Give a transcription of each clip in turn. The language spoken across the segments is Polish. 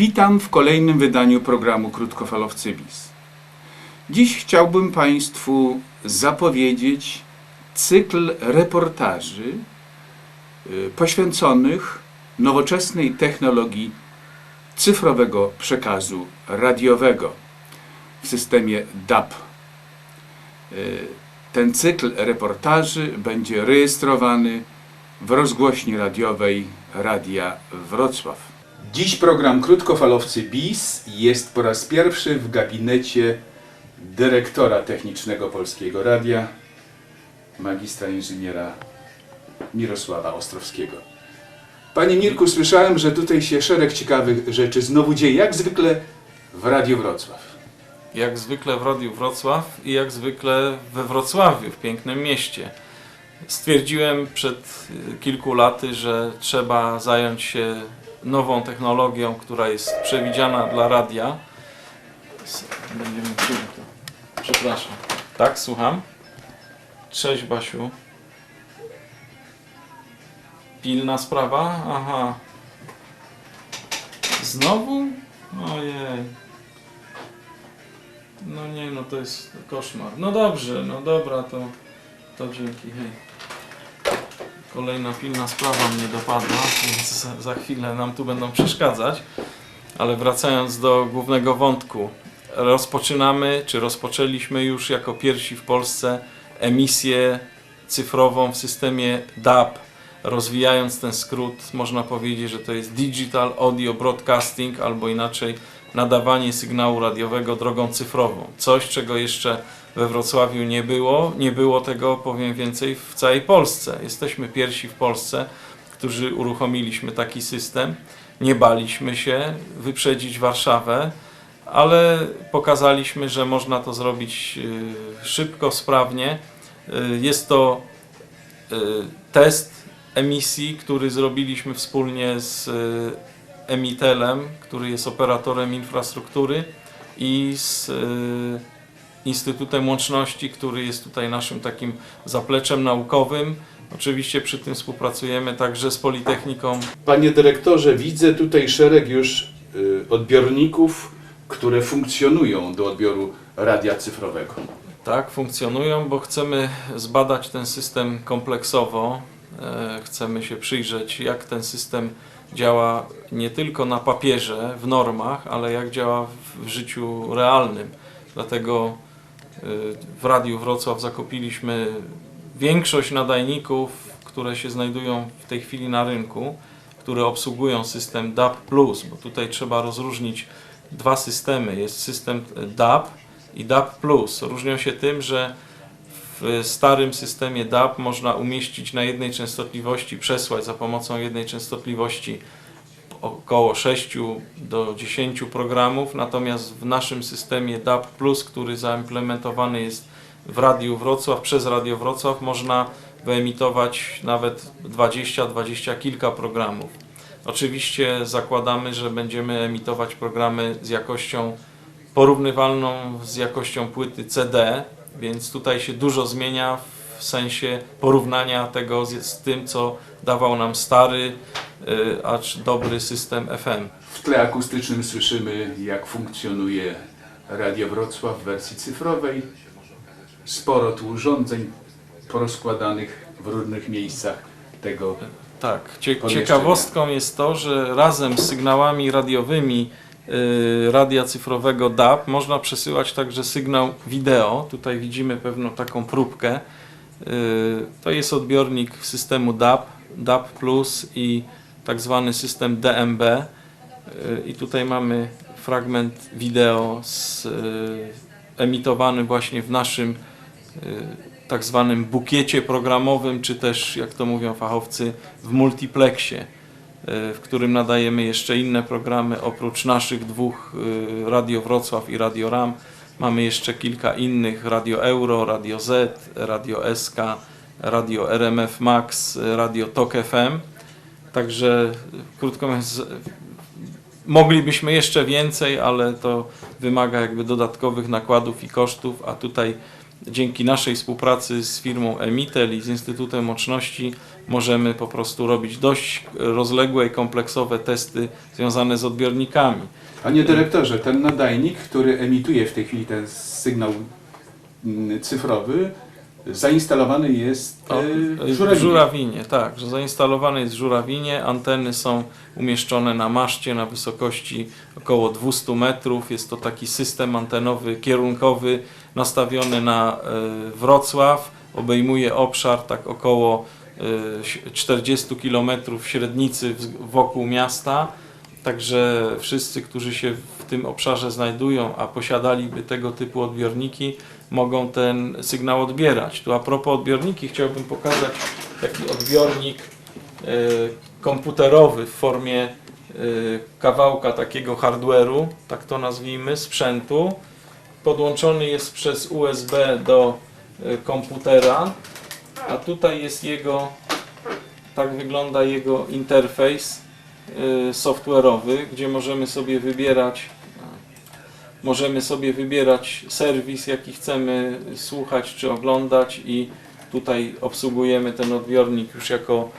Witam w kolejnym wydaniu programu Krótkofalowcy BIS. Dziś chciałbym Państwu zapowiedzieć cykl reportaży y, poświęconych nowoczesnej technologii cyfrowego przekazu radiowego w systemie DAB. Y, Ten cykl reportaży będzie rejestrowany w rozgłośni radiowej Radia Wrocław. Dziś program Krótkofalowcy BIS jest po raz pierwszy w gabinecie dyrektora technicznego Polskiego Radia, magistra inżyniera Mirosława Ostrowskiego. Panie Mirku, słyszałem, że tutaj się szereg ciekawych rzeczy znowu dzieje, jak zwykle w Radiu Wrocław. Jak zwykle w Radiu Wrocław i jak zwykle we Wrocławiu, w pięknym mieście. Stwierdziłem przed y, kilku laty, że trzeba zająć się nową technologią, która jest przewidziana dla radia. Będziemy to. Przepraszam. Tak, słucham. Cześć Basiu. Pilna sprawa? Aha. Znowu? Ojej. No nie, no to jest koszmar. No dobrze, no dobra, to, to dzięki, hej. Kolejna pilna sprawa mnie dopadła, więc za, chwilę nam tu będą przeszkadzać. Ale wracając do głównego wątku. Rozpoczynamy, czy rozpoczęliśmy już jako pierwsi w Polsce emisję cyfrową w systemie DAB. Rozwijając ten skrót, można powiedzieć, że to jest Digital Audio Broadcasting, albo inaczej nadawanie sygnału radiowego drogą cyfrową. Coś, czego jeszcze we Wrocławiu nie było. Nie było tego, powiem więcej, w całej Polsce. Jesteśmy pierwsi w Polsce, którzy uruchomiliśmy taki system. Nie baliśmy się wyprzedzić Warszawę, ale pokazaliśmy, że można to zrobić y, szybko, sprawnie. Y, Jest to y, test emisji, który zrobiliśmy wspólnie z Emitelem, który jest operatorem infrastruktury i z y, Instytutem Łączności, który jest tutaj naszym takim zapleczem naukowym. Oczywiście przy tym współpracujemy także z Politechniką Panie dyrektorze, widzę tutaj szereg już y, odbiorników, które funkcjonują do odbioru radia cyfrowego. Tak, funkcjonują, bo chcemy zbadać ten system kompleksowo. E, Chcemy się przyjrzeć, jak ten system działa nie tylko na papierze, w normach, ale jak działa w- życiu realnym. Dlatego e, w Radiu Wrocław zakupiliśmy większość nadajników, które się znajdują w tej chwili na rynku, które obsługują system DAB+, bo tutaj trzeba rozróżnić dwa systemy. Jest system DAB i DAB+. Różnią się tym, że w starym systemie DAB można umieścić na jednej częstotliwości, przesłać za pomocą jednej częstotliwości około 6 do 10 programów, natomiast w naszym systemie DAB+, który zaimplementowany jest w Radiu Wrocław, przez Radio Wrocław, można wyemitować nawet 20, 20 kilka programów. Oczywiście zakładamy, że będziemy emitować programy z jakością porównywalną z jakością płyty CD, więc tutaj się dużo zmienia w sensie porównania tego z, z tym, co dawał nam stary, y, acz dobry system FM. W tle akustycznym słyszymy, jak funkcjonuje Radio Wrocław w wersji cyfrowej. Sporo tu urządzeń porozkładanych w różnych miejscach tego. Tak, cie, Pomieszczenia. ciekawostką jest to, że razem z sygnałami radiowymi radia cyfrowego DAB można przesyłać także sygnał wideo. Tutaj widzimy pewną taką próbkę. Y, to jest odbiornik systemu DAB, DAB Plus i tak zwany system DMB. Y, I tutaj mamy fragment wideo z, y, emitowany właśnie w naszym y, tak zwanym bukiecie programowym, czy też, jak to mówią fachowcy, w multiplexie, y, w którym nadajemy jeszcze inne programy. Oprócz naszych dwóch, y, Radio Wrocław i Radio RAM, mamy jeszcze kilka innych, Radio Euro, Radio Z, Radio SK, Radio RMF Max, Radio Tok FM. Także, krótko mówiąc, moglibyśmy jeszcze więcej, ale to wymaga jakby dodatkowych nakładów i kosztów, a tutaj dzięki naszej współpracy z firmą Emitel i z Instytutem Łączności możemy po prostu robić dość rozległe i kompleksowe testy związane z odbiornikami. Panie dyrektorze, ten nadajnik, który emituje w tej chwili ten sygnał mm, cyfrowy, zainstalowany jest e, w Żurawinie. żurawinie, tak, że zainstalowane jest w żurawinie. Anteny są umieszczone na maszcie na wysokości około 200 metrów. Jest to taki system antenowy kierunkowy nastawiony na e, Wrocław. Obejmuje obszar tak około e, 40 km średnicy wokół miasta. Także wszyscy, którzy się w tym obszarze znajdują, a posiadaliby tego typu odbiorniki, mogą ten sygnał odbierać. Tu a propos odbiorniki chciałbym pokazać taki odbiornik e, komputerowy w formie e, kawałka takiego hardware'u, tak to nazwijmy, sprzętu. Podłączony jest przez USB do e, komputera, a tutaj jest jego, tak wygląda jego interfejs y, software'owy, gdzie możemy sobie wybierać możemy sobie wybierać serwis, jaki chcemy słuchać czy oglądać i tutaj obsługujemy ten odbiornik już jako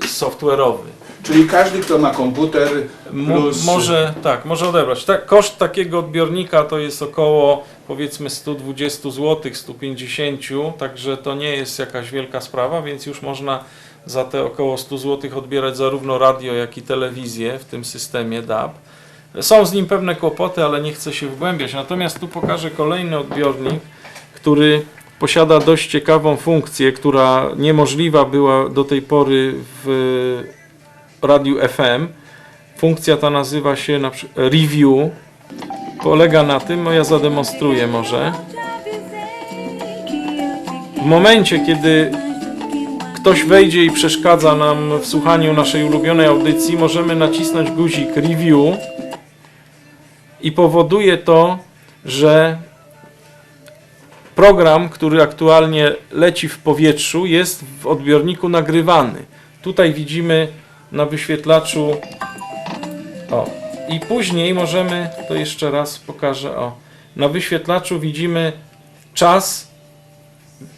software'owy. Czyli każdy, kto ma komputer Mo, plus... może tak, może odebrać. Tak, koszt takiego odbiornika to jest około powiedzmy 120 zł, 150, także to nie jest jakaś wielka sprawa, więc już można za te około 100 zł odbierać zarówno radio, jak i telewizję w tym systemie DAB. Są z nim pewne kłopoty, ale nie chcę się wgłębiać. Natomiast tu pokażę kolejny odbiornik, który posiada dość ciekawą funkcję, która niemożliwa była do tej pory w radiu FM. Funkcja ta nazywa się na review. Polega na tym, no ja zademonstruję może. W momencie, kiedy ktoś wejdzie i przeszkadza nam w słuchaniu naszej ulubionej audycji, możemy nacisnąć guzik review i powoduje to, że program, który aktualnie leci w powietrzu, jest w odbiorniku nagrywany. Tutaj widzimy na wyświetlaczu o i później możemy, to jeszcze raz pokażę, o na wyświetlaczu widzimy czas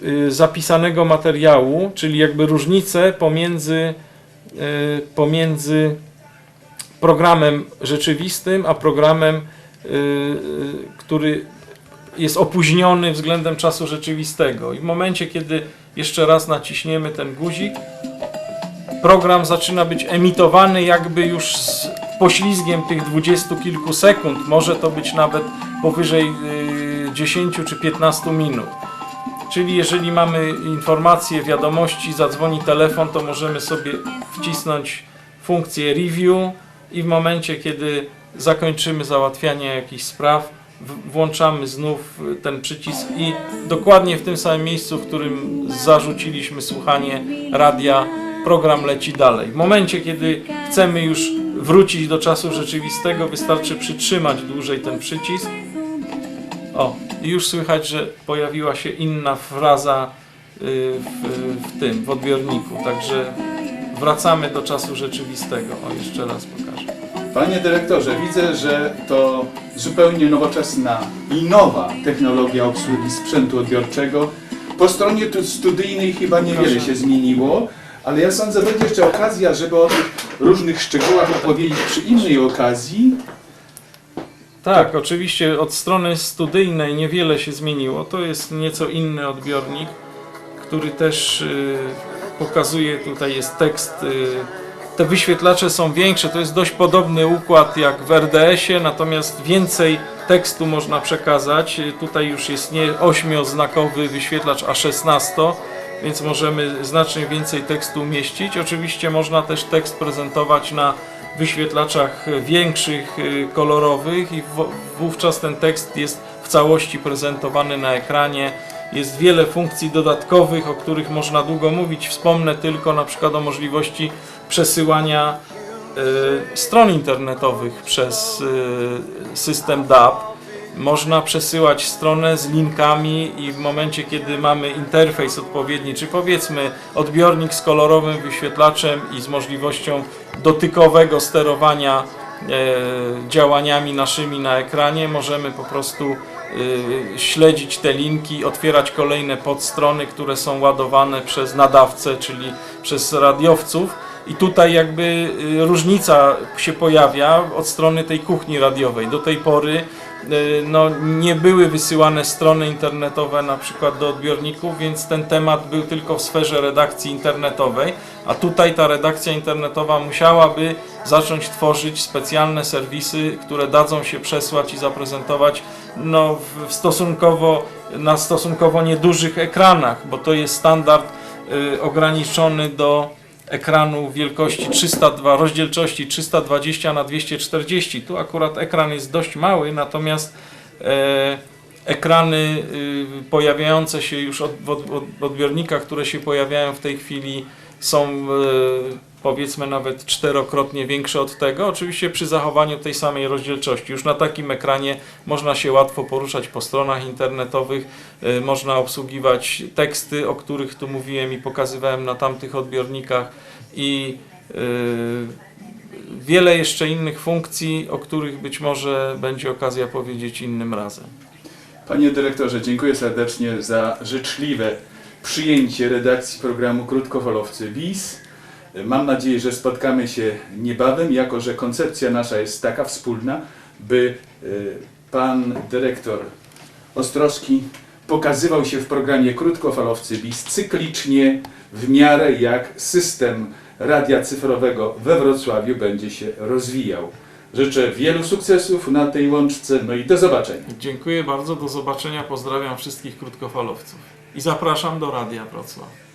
y, zapisanego materiału, czyli jakby różnicę pomiędzy, y, pomiędzy programem rzeczywistym, a programem, y, który jest opóźniony względem czasu rzeczywistego. I w momencie, kiedy jeszcze raz naciśniemy ten guzik, program zaczyna być emitowany jakby już z poślizgiem tych dwudziestu kilku sekund. Może to być nawet powyżej y, 10 czy 15 minut. Czyli jeżeli mamy informacje, wiadomości, zadzwoni telefon, to możemy sobie wcisnąć funkcję review i w momencie, kiedy zakończymy załatwianie jakichś spraw, włączamy znów y, ten przycisk i dokładnie w tym samym miejscu, w którym zarzuciliśmy słuchanie radia, program leci dalej. W momencie, kiedy chcemy już wrócić do czasu rzeczywistego, wystarczy przytrzymać dłużej ten przycisk. O, i już słychać, że pojawiła się inna fraza y, w, w tym, w odbiorniku. Także wracamy do czasu rzeczywistego. O, jeszcze raz pokażę. Panie dyrektorze, widzę, że to zupełnie nowoczesna i nowa technologia obsługi sprzętu odbiorczego. Po stronie tu studyjnej chyba niewiele się zmieniło, ale ja sądzę, będzie jeszcze okazja, żeby o tych różnych szczegółach opowiedzieć przy innej okazji. Tak, oczywiście od strony studyjnej niewiele się zmieniło. To jest nieco inny odbiornik, który też y, pokazuje, tutaj jest tekst. Y, te wyświetlacze są większe, to jest dość podobny układ jak w RDS-ie, natomiast więcej tekstu można przekazać. Tutaj już jest nie 8-znakowy wyświetlacz, a 16, więc możemy znacznie więcej tekstu umieścić. Oczywiście można też tekst prezentować na wyświetlaczach większych, y, kolorowych i wówczas ten tekst jest w całości prezentowany na ekranie. Jest wiele funkcji dodatkowych, o których można długo mówić. Wspomnę tylko na przykład o możliwości przesyłania y, stron internetowych przez y, system DAB. Można przesyłać stronę z linkami i w momencie, kiedy mamy interfejs odpowiedni, czy powiedzmy odbiornik z kolorowym wyświetlaczem i z możliwością dotykowego sterowania e, działaniami naszymi na ekranie, możemy po prostu śledzić te linki, otwierać kolejne podstrony, które są ładowane przez nadawcę, czyli przez radiowców. I tutaj jakby y, różnica się pojawia od strony tej kuchni radiowej. Do tej pory y, no, nie były wysyłane strony internetowe na przykład do odbiorników, więc ten temat był tylko w sferze redakcji internetowej, a tutaj ta redakcja internetowa musiałaby zacząć tworzyć specjalne serwisy, które dadzą się przesłać i zaprezentować no, w stosunkowo, na stosunkowo niedużych ekranach, bo to jest standard y, ograniczony do ekranu wielkości 302, rozdzielczości 320 na 240. Tu akurat ekran jest dość mały, natomiast e, ekrany y, pojawiające się już od, w od, odbiornikach, które się pojawiają w tej chwili są e, powiedzmy nawet czterokrotnie większe od tego, oczywiście przy zachowaniu tej samej rozdzielczości. Już na takim ekranie można się łatwo poruszać po stronach internetowych, e, można obsługiwać teksty, o których tu mówiłem i pokazywałem na tamtych odbiornikach i e, wiele jeszcze innych funkcji, o których być może będzie okazja powiedzieć innym razem. Panie dyrektorze, dziękuję serdecznie za życzliwe przyjęcie redakcji programu Krótkofalowcy WIS. Mam nadzieję, że spotkamy się niebawem, jako że koncepcja nasza jest taka wspólna, by y, pan dyrektor Ostrowski pokazywał się w programie Krótkofalowcy WIS cyklicznie, w miarę jak system radia cyfrowego we Wrocławiu będzie się rozwijał. Życzę wielu sukcesów na tej łączce, no i do zobaczenia. Dziękuję bardzo, do zobaczenia, pozdrawiam wszystkich krótkofalowców i zapraszam do Radia Wrocław.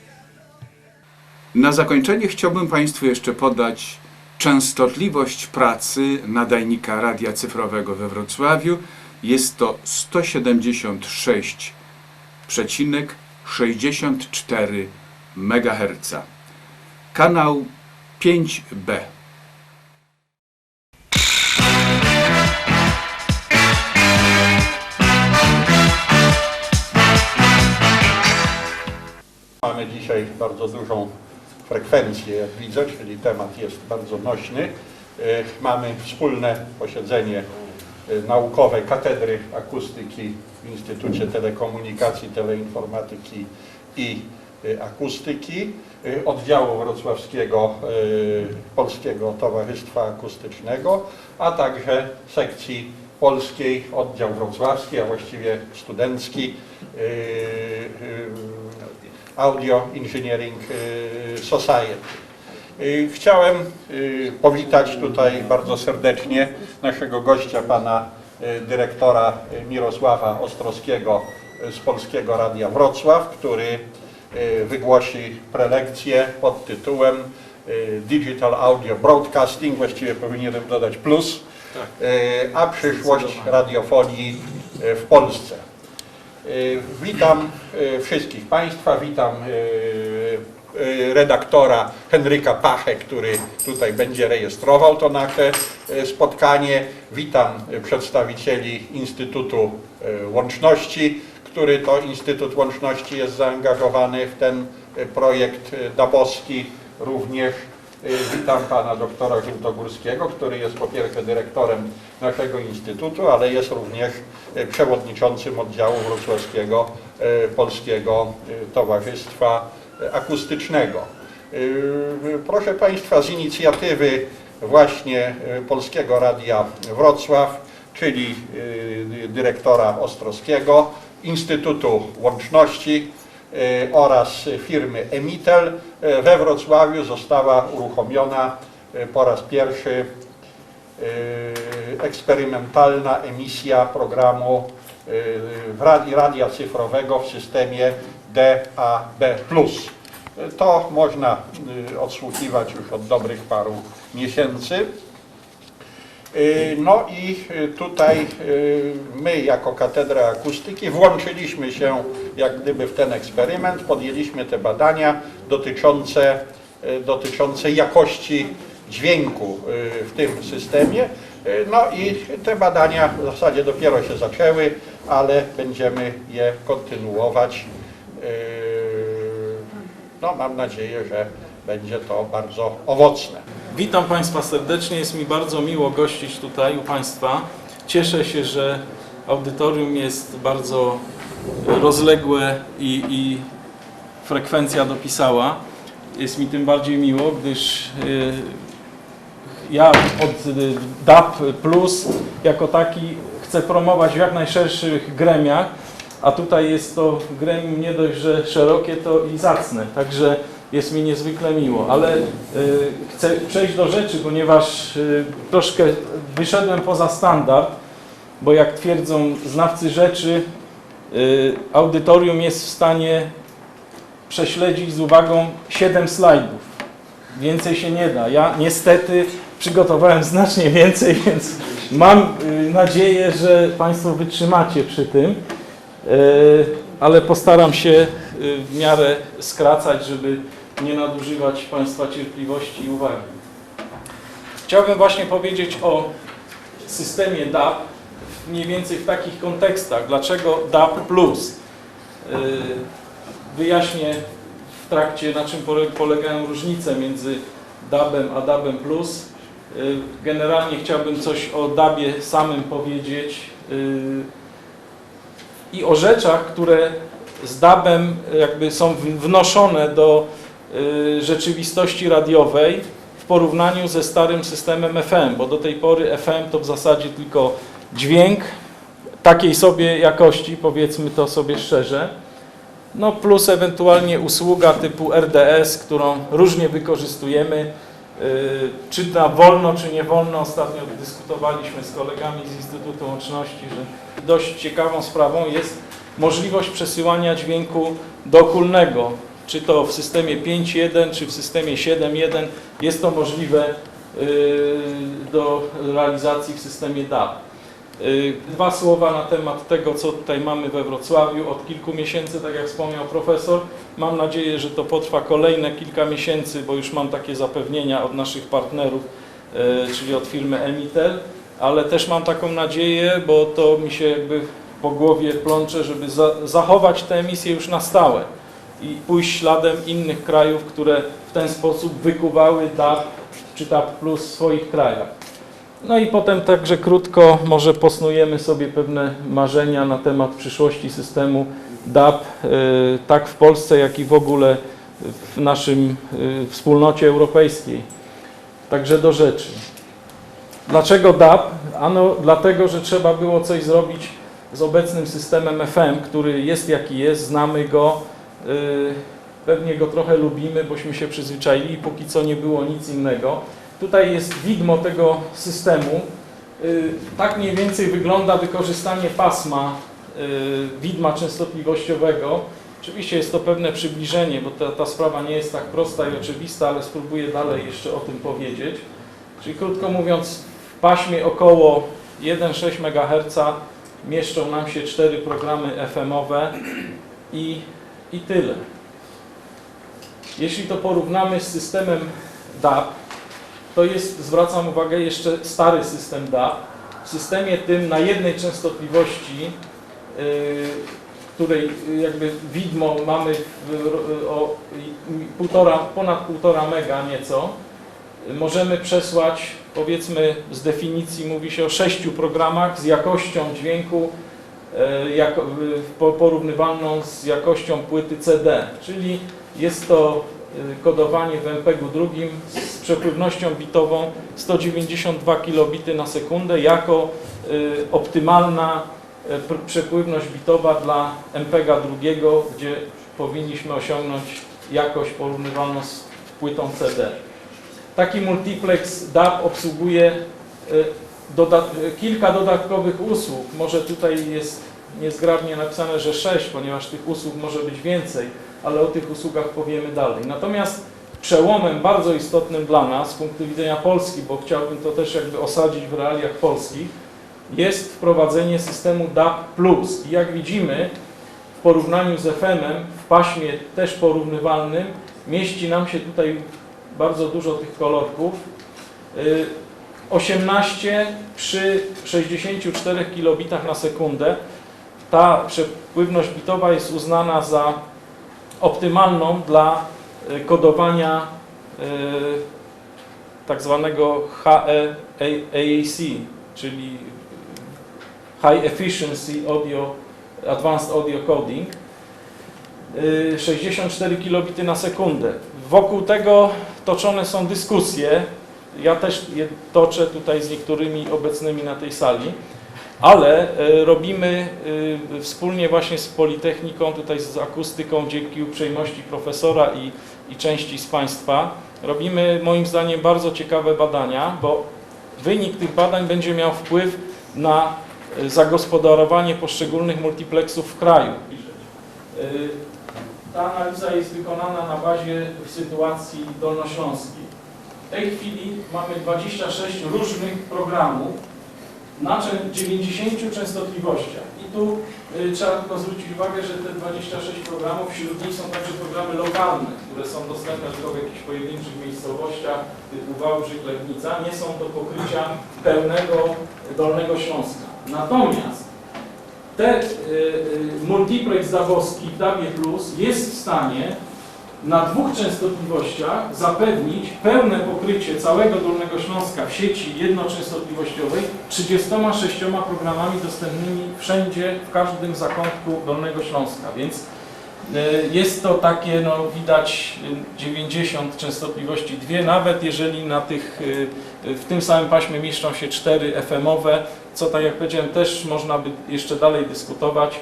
Na zakończenie chciałbym Państwu jeszcze podać częstotliwość pracy nadajnika radia cyfrowego we Wrocławiu. Jest to 176,64 MHz. Kanał 5B. Mamy dzisiaj bardzo dużą frekwencję, jak widzę, czyli temat jest bardzo nośny. E, Mamy wspólne posiedzenie e, naukowe Katedry Akustyki w Instytucie Telekomunikacji, Teleinformatyki i e, Akustyki, oddziału wrocławskiego Polskiego Towarzystwa Akustycznego, a także sekcji polskiej, oddział wrocławski, a właściwie studencki Audio Engineering y, Society. Y, Chciałem y, powitać tutaj bardzo serdecznie naszego gościa, pana dyrektora Mirosława Ostrowskiego z Polskiego Radia Wrocław, który wygłosi prelekcję pod tytułem Digital Audio Broadcasting, właściwie powinienem dodać plus, Tak. a przyszłość radiofonii w Polsce. Y, Witam y, wszystkich Państwa, witam y, redaktora Henryka Pachę, który tutaj będzie rejestrował to nasze spotkanie. Witam przedstawicieli Instytutu Łączności, który to Instytut Łączności jest zaangażowany w ten projekt dabowski również. Y, Witam pana doktora Żółtogórskiego, który jest po pierwsze dyrektorem naszego instytutu, ale jest również y, przewodniczącym oddziału wrocławskiego y, Polskiego Towarzystwa Akustycznego. Proszę Państwa, z inicjatywy właśnie Polskiego Radia Wrocław, czyli dyrektora Ostrowskiego, Instytutu Łączności, oraz firmy Emitel y, we Wrocławiu została uruchomiona y, po raz pierwszy eksperymentalna emisja programu radia cyfrowego w systemie DAB+. To można odsłuchiwać już od dobrych paru miesięcy. Y, No i y, tutaj y, my jako Katedra Akustyki włączyliśmy się jak gdyby w ten eksperyment, podjęliśmy te badania dotyczące, dotyczące jakości dźwięku w tym systemie. No i te badania w zasadzie dopiero się zaczęły, ale będziemy je kontynuować. No mam nadzieję, że będzie to bardzo owocne. Witam Państwa serdecznie, jest mi bardzo miło gościć tutaj u Państwa. Cieszę się, że audytorium jest bardzo rozległe i, i frekwencja dopisała. Jest mi tym bardziej miło, gdyż y, ja od y, DAP Plus jako taki chcę promować w jak najszerszych gremiach, a tutaj jest to gremium nie dość, że szerokie, to i zacne, także jest mi niezwykle miło, ale y, chcę przejść do rzeczy, ponieważ y, troszkę wyszedłem poza standard, bo jak twierdzą znawcy rzeczy, y, audytorium jest w stanie prześledzić z uwagą 7 slajdów. Więcej się nie da. Ja niestety przygotowałem znacznie więcej, więc mam nadzieję, że Państwo wytrzymacie przy tym, ale postaram się w miarę skracać, żeby nie nadużywać Państwa cierpliwości i uwagi. Chciałbym właśnie powiedzieć o systemie DAP mniej więcej w takich kontekstach. Dlaczego DAP+. Plus? Y, Wyjaśnię w trakcie, na czym pole- polegają różnice między DAB-em a DAB-em+. Plus. Y, Generalnie chciałbym coś o DAB-ie samym powiedzieć y, i o rzeczach, które z DAB-em jakby są wnoszone do rzeczywistości radiowej w porównaniu ze starym systemem FM, bo do tej pory FM to w zasadzie tylko dźwięk takiej sobie jakości, powiedzmy to sobie szczerze, no plus ewentualnie usługa typu RDS, którą różnie wykorzystujemy, y, czy na wolno, czy nie wolno. Ostatnio dyskutowaliśmy z kolegami z Instytutu Łączności, że dość ciekawą sprawą jest możliwość przesyłania dźwięku dokulnego, czy to w systemie 5.1, czy w systemie 7.1. Jest to możliwe y, do realizacji w systemie DAB. Y, Dwa słowa na temat tego, co tutaj mamy we Wrocławiu. Od kilku miesięcy, tak jak wspomniał profesor, mam nadzieję, że to potrwa kolejne kilka miesięcy, bo już mam takie zapewnienia od naszych partnerów, y, czyli od firmy Emitel, ale też mam taką nadzieję, bo to mi się jakby po głowie plącze, żeby za, zachować te emisje już na stałe i pójść śladem innych krajów, które w ten sposób wykuwały DAB czy DAB Plus w swoich krajach. No i potem także krótko może posnujemy sobie pewne marzenia na temat przyszłości systemu DAB, y, tak w Polsce, jak i w ogóle w naszym y, wspólnocie europejskiej. Także do rzeczy. Dlaczego DAB? Ano dlatego, że trzeba było coś zrobić z obecnym systemem FM, który jest jaki jest, znamy go, pewnie go trochę lubimy, bośmy się przyzwyczaili, póki co nie było nic innego. Tutaj jest widmo tego systemu. Y, Tak mniej więcej wygląda wykorzystanie pasma y, widma częstotliwościowego. Oczywiście jest to pewne przybliżenie, bo ta, ta sprawa nie jest tak prosta i oczywista, ale spróbuję dalej jeszcze o tym powiedzieć. Czyli krótko mówiąc, w paśmie około 1,6 MHz mieszczą nam się cztery programy FM-owe i, i tyle. Jeśli to porównamy z systemem DAB, to jest, zwracam uwagę, jeszcze stary system DAB. W systemie tym na jednej częstotliwości, yy, której yy, jakby widmo mamy w, o półtora, ponad półtora mega nieco, możemy przesłać, powiedzmy z definicji mówi się o sześciu programach z jakością dźwięku jako, yy, po- porównywalną z jakością płyty CD, czyli jest to y, kodowanie w MPEG-u drugim z przepływnością bitową 192 kilobity na sekundę jako optymalna pr- przepływność bitowa dla MPEG-a drugiego, gdzie powinniśmy osiągnąć jakość porównywalną z płytą CD. Taki multiplex DAB obsługuje doda kilka dodatkowych usług. Może tutaj jest niezgrabnie napisane, że 6, ponieważ tych usług może być więcej ale o tych usługach powiemy dalej. Natomiast przełomem bardzo istotnym dla nas z punktu widzenia Polski, bo chciałbym to też jakby osadzić w realiach polskich, jest wprowadzenie systemu DAB+. I jak widzimy, w porównaniu z FM-em, w paśmie też porównywalnym, mieści nam się tutaj bardzo dużo tych kolorków. Y, 18 przy 64 kilobitach na sekundę. Ta przepływność bitowa jest uznana za optymalną dla y, kodowania y, tak zwanego HE AAC, czyli High Efficiency Audio, Advanced Audio Coding. Y, 64 kilobity na sekundę. Wokół tego toczone są dyskusje. Ja też je toczę tutaj z niektórymi obecnymi na tej sali, ale y, robimy y, wspólnie właśnie z Politechniką, tutaj z akustyką, dzięki uprzejmości profesora i, i części z Państwa, robimy moim zdaniem bardzo ciekawe badania, bo wynik tych badań będzie miał wpływ na y, zagospodarowanie poszczególnych multiplexów w kraju. Ta analiza jest wykonana na bazie sytuacji dolnośląskiej. W tej chwili mamy 26 różnych programów na cze- 90 częstotliwościach. I tu y, trzeba tylko zwrócić uwagę, że te 26 programów, wśród nich są także programy lokalne, które są dostępne tylko w jakichś pojedynczych miejscowościach typu Wałbrzych, Legnica. Nie są do pokrycia pełnego Dolnego Śląska. Natomiast te y, y, multiplex dawowski w DABie Plus jest w stanie na dwóch częstotliwościach zapewnić pełne pokrycie całego Dolnego Śląska w sieci jednoczęstotliwościowej 36 programami dostępnymi wszędzie, w każdym zakątku Dolnego Śląska, więc y, jest to takie, no widać y, 90 częstotliwości, dwie, nawet jeżeli na tych, y, w tym samym paśmie mieszczą się cztery FM-owe, co tak jak powiedziałem też można by jeszcze dalej dyskutować.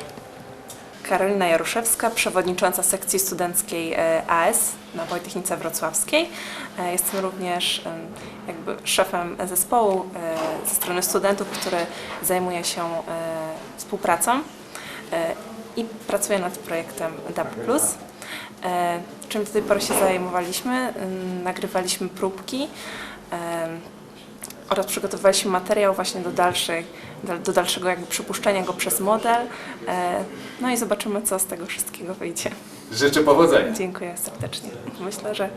Karolina Jaruszewska, przewodnicząca sekcji studenckiej e, AS na Politechnice Wrocławskiej. E, Jestem również jakby szefem zespołu e, ze strony studentów, który zajmuje się współpracą i pracuję nad projektem DAP+. E, Czym do tej pory się zajmowaliśmy? Nagrywaliśmy próbki oraz przygotowywaliśmy materiał właśnie do, dalszej, do, dalszego jakby przypuszczenia go przez model. E, No i zobaczymy, co z tego wszystkiego wyjdzie. Życzę powodzenia. Dziękuję serdecznie. Myślę, że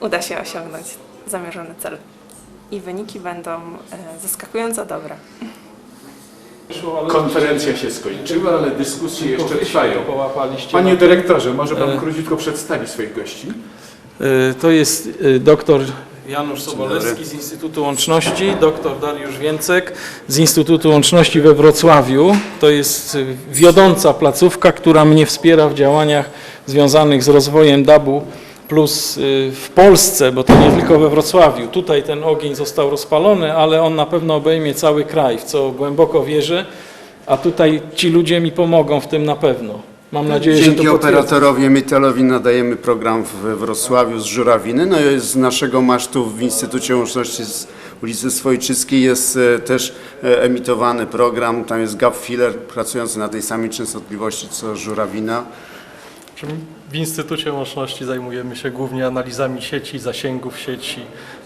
uda się osiągnąć zamierzony cel. I wyniki będą e, zaskakująco dobre. Konferencja się skończyła, ale dyskusje jeszcze trwają. Panie dyrektorze, może Pan E. króciutko przedstawi swoich gości? To jest doktor Janusz Sobolewski z Instytutu Łączności, doktor Dariusz Więcek z Instytutu Łączności we Wrocławiu. To jest y, wiodąca placówka, która mnie wspiera w działaniach związanych z rozwojem DAB-u plus y, w Polsce, bo to nie tylko we Wrocławiu. Tutaj ten ogień został rozpalony, ale on na pewno obejmie cały kraj, w co głęboko wierzę, a tutaj ci ludzie mi pomogą w tym na pewno. Mam nadzieję, że Dzięki to potwierdzą. operatorowi Mytelowi nadajemy program we Wrocławiu z Żurawiny. No i z naszego masztu w Instytucie Łączności z ulicy Swojczyckiej jest e, też e, emitowany program. Tam jest gap filler pracujący na tej samej częstotliwości co Żurawina. W Instytucie Łączności zajmujemy się głównie analizami sieci, zasięgów sieci,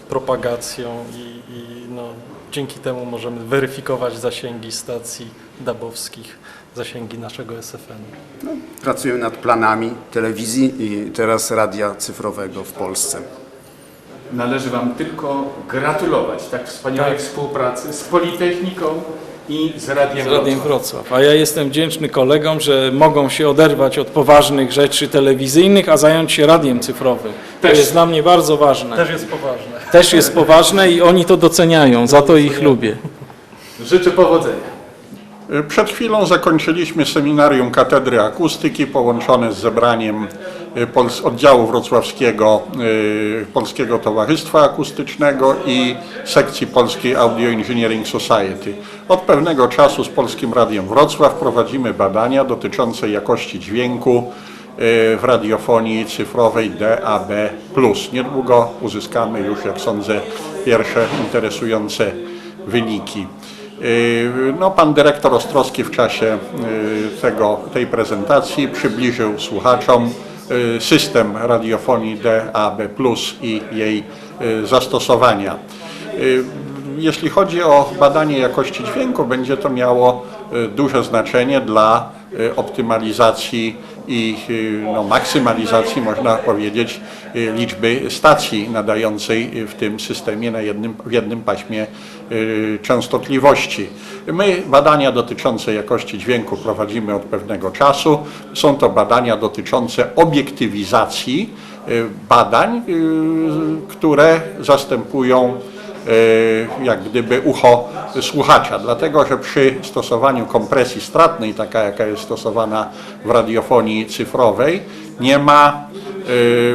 propagacją i, i no, dzięki temu możemy weryfikować zasięgi stacji dabowskich, zasięgi naszego SFN. Pracujemy nad planami telewizji i teraz radia cyfrowego w Polsce. Należy Wam tylko gratulować tak wspaniałej Tak. współpracy z Politechniką i z Radiem z Radiem Wrocław. Wrocław. A ja jestem wdzięczny kolegom, że mogą się oderwać od poważnych rzeczy telewizyjnych, a zająć się radiem cyfrowym. To Też. jest dla mnie bardzo ważne. Też jest poważne. Też jest poważne i oni to doceniają, za to ich lubię. Życzę powodzenia. Przed chwilą zakończyliśmy seminarium Katedry Akustyki połączone z zebraniem y, oddziału wrocławskiego y, Polskiego Towarzystwa Akustycznego i sekcji Polskiej Audio Engineering Society. Od pewnego czasu z Polskim Radiem Wrocław prowadzimy badania dotyczące jakości dźwięku y, w radiofonii cyfrowej DAB+. Niedługo uzyskamy już, jak sądzę, pierwsze interesujące wyniki. Yy, No, pan dyrektor Ostrowski w czasie yy, tego, tej prezentacji przybliżył słuchaczom yy, system radiofonii DAB i jej zastosowania. Jeśli chodzi o badanie jakości dźwięku, będzie to miało duże znaczenie dla optymalizacji i yy, no, maksymalizacji, można powiedzieć, yy, liczby stacji nadającej w tym systemie na jednym, w jednym paśmie częstotliwości. My badania dotyczące jakości dźwięku prowadzimy od pewnego czasu. Są to badania dotyczące obiektywizacji badań, które zastępują jak gdyby ucho słuchacza, dlatego że przy stosowaniu kompresji stratnej, taka jaka jest stosowana w radiofonii cyfrowej, nie ma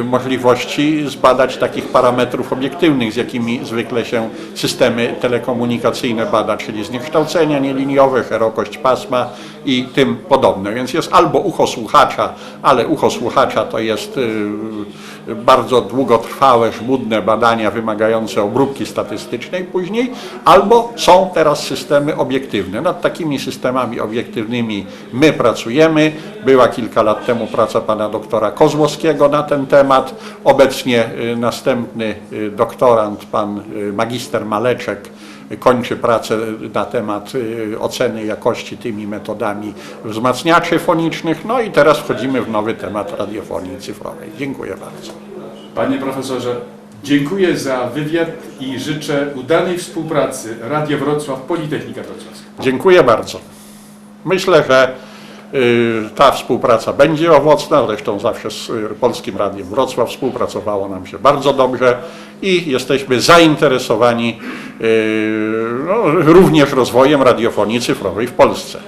możliwości zbadać takich parametrów obiektywnych, z jakimi zwykle się systemy telekomunikacyjne bada, czyli zniekształcenia nieliniowe, szerokość pasma i tym podobne. Więc jest albo ucho słuchacza, ale ucho słuchacza to jest y, bardzo długotrwałe, żmudne badania wymagające obróbki statystycznej później, albo są teraz systemy obiektywne. Nad takimi systemami obiektywnymi my pracujemy. Była kilka lat temu praca pana doktora Kozłowskiego na ten temat. Obecnie y, następny y, doktorant, pan y, magister Maleczek, kończy pracę na temat oceny jakości tymi metodami wzmacniaczy fonicznych. No i teraz wchodzimy w nowy temat radiofonii cyfrowej. Dziękuję bardzo. Panie profesorze, dziękuję za wywiad i życzę udanej współpracy Radio Wrocław Politechnika Wrocławska. Dziękuję bardzo. Myślę, że ta współpraca będzie owocna. Zresztą zawsze z y, Polskim Radiem Wrocław współpracowało nam się bardzo dobrze i jesteśmy zainteresowani y, no, również rozwojem radiofonii cyfrowej w Polsce,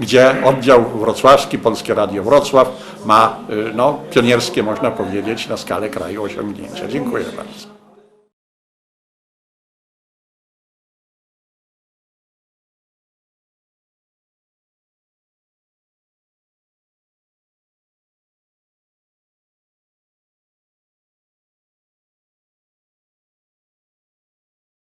gdzie oddział wrocławski, Polskie Radio Wrocław ma y, no, pionierskie, można powiedzieć, na skalę kraju osiągnięcia. Dziękuję bardzo.